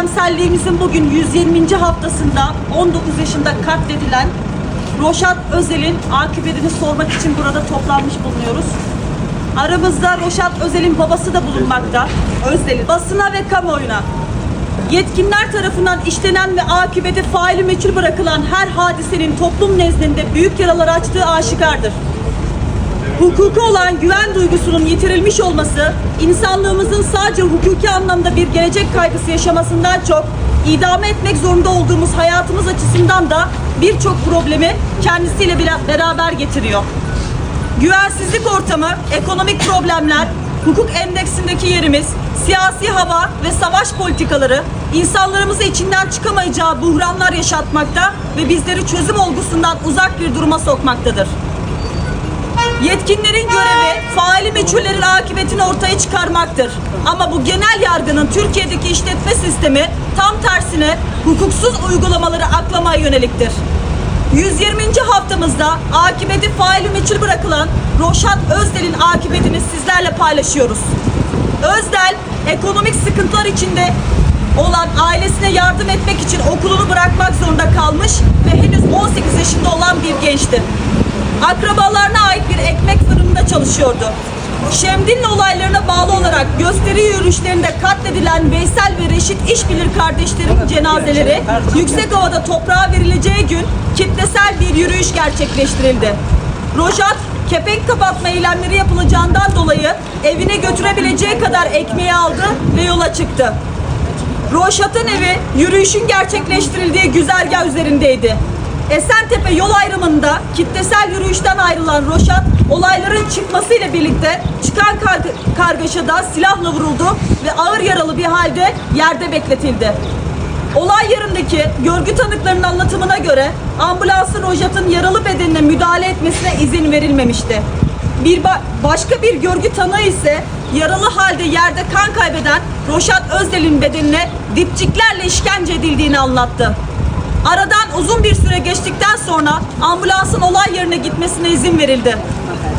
eylemselliğimizin bugün 120. haftasında 19 yaşında katledilen Roşat Özel'in akıbetini sormak için burada toplanmış bulunuyoruz. Aramızda Roşat Özel'in babası da bulunmakta. Özel'in basına ve kamuoyuna Yetkinler tarafından işlenen ve akıbeti faili meçhul bırakılan her hadisenin toplum nezdinde büyük yaralar açtığı aşikardır. Hukuka olan güven duygusunun yitirilmiş olması, insanlığımızın sadece hukuki anlamda bir gelecek kaygısı yaşamasından çok, idame etmek zorunda olduğumuz hayatımız açısından da birçok problemi kendisiyle beraber getiriyor. Güvensizlik ortamı, ekonomik problemler, hukuk endeksindeki yerimiz, siyasi hava ve savaş politikaları insanlarımızı içinden çıkamayacağı buhranlar yaşatmakta ve bizleri çözüm olgusundan uzak bir duruma sokmaktadır. Yetkinlerin görevi faili meçhullerin akıbetini ortaya çıkarmaktır. Ama bu genel yargının Türkiye'deki işletme sistemi tam tersine hukuksuz uygulamaları aklamaya yöneliktir. 120. haftamızda akıbeti faili meçhul bırakılan Roşat Özdel'in akıbetini sizlerle paylaşıyoruz. Özdel ekonomik sıkıntılar içinde olan ailesine yardım etmek için okulunu bırakmak zorunda kalmış ve henüz 18 yaşında olan bir gençti. Akrabalarına ait bir ekmek fırınında çalışıyordu. Şemdinli olaylarına bağlı olarak gösteri yürüyüşlerinde katledilen Veysel ve Reşit İşbilir kardeşlerin cenazeleri yüksek havada toprağa verileceği gün kitlesel bir yürüyüş gerçekleştirildi. Rojat, kepenk kapatma eylemleri yapılacağından dolayı evine götürebileceği kadar ekmeği aldı ve yola çıktı. Roşat'ın evi yürüyüşün gerçekleştirildiği güzergah üzerindeydi. Esentepe yol ayrımında kitlesel yürüyüşten ayrılan Roşat olayların çıkmasıyla birlikte çıkan kar- kargaşada silahla vuruldu ve ağır yaralı bir halde yerde bekletildi. Olay yerindeki görgü tanıklarının anlatımına göre ambulansın Rojat'ın yaralı bedenine müdahale etmesine izin verilmemişti. Bir ba- başka bir görgü tanığı ise yaralı halde yerde kan kaybeden Roşat Özdel'in bedenine dipçiklerle işkence edildiğini anlattı. Aradan uzun bir süre geçtikten sonra ambulansın olay yerine gitmesine izin verildi.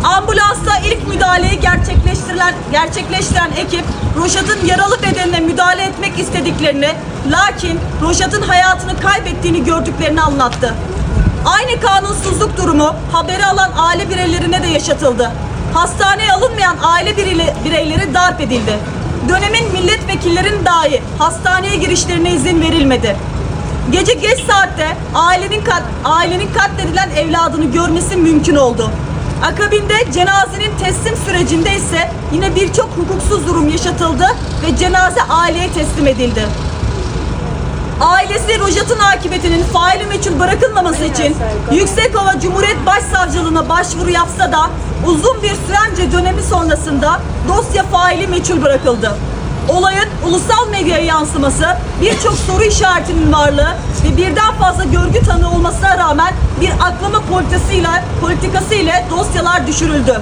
Ambulansta ilk müdahaleyi gerçekleştirilen, gerçekleştiren ekip Roşat'ın yaralı bedenine müdahale etmek istediklerini lakin Roşat'ın hayatını kaybettiğini gördüklerini anlattı. Aynı kanunsuzluk durumu haberi alan aile bireylerine de yaşatıldı. Hastaneye alınmayan aile bireyleri darp edildi. Dönemin milletvekillerin dahi hastaneye girişlerine izin verilmedi. Gece geç saatte ailenin kat, ailenin katledilen evladını görmesi mümkün oldu. Akabinde cenazenin teslim sürecinde ise yine birçok hukuksuz durum yaşatıldı ve cenaze aileye teslim edildi. Ailesi Rojat'ın akıbetinin faili meçhul bırakılmaması için Yüksekova Cumhuriyet Başsavcılığına başvuru yapsa da uzun bir sürence dönemi sonrasında dosya faili meçhul bırakıldı. Olayın ulusal medyaya yansıması birçok soru işaretinin varlığı ve birden fazla görgü tanığı olmasına rağmen bir aklama politikasıyla, politikası ile dosyalar düşürüldü.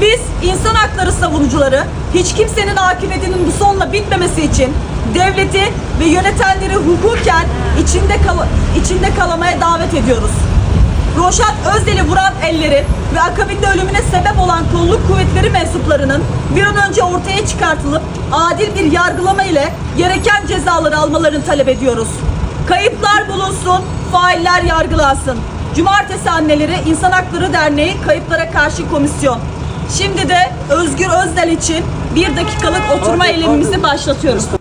Biz insan hakları savunucuları hiç kimsenin akıbetinin bu sonla bitmemesi için devleti ve yönetenleri hukuken içinde kal içinde kalamaya davet ediyoruz. Roşat Özdel'i vuran ellerin ve akabinde ölümüne sebep olan kolluk kuvvetleri mensuplarının bir an önce ortaya çıkartılıp adil bir yargılama ile gereken cezaları almalarını talep ediyoruz. Kayıplar bulunsun, failler yargılansın. Cumartesi Anneleri İnsan Hakları Derneği Kayıplara Karşı Komisyon. Şimdi de Özgür Özdel için bir dakikalık oturma eylemimizi başlatıyoruz.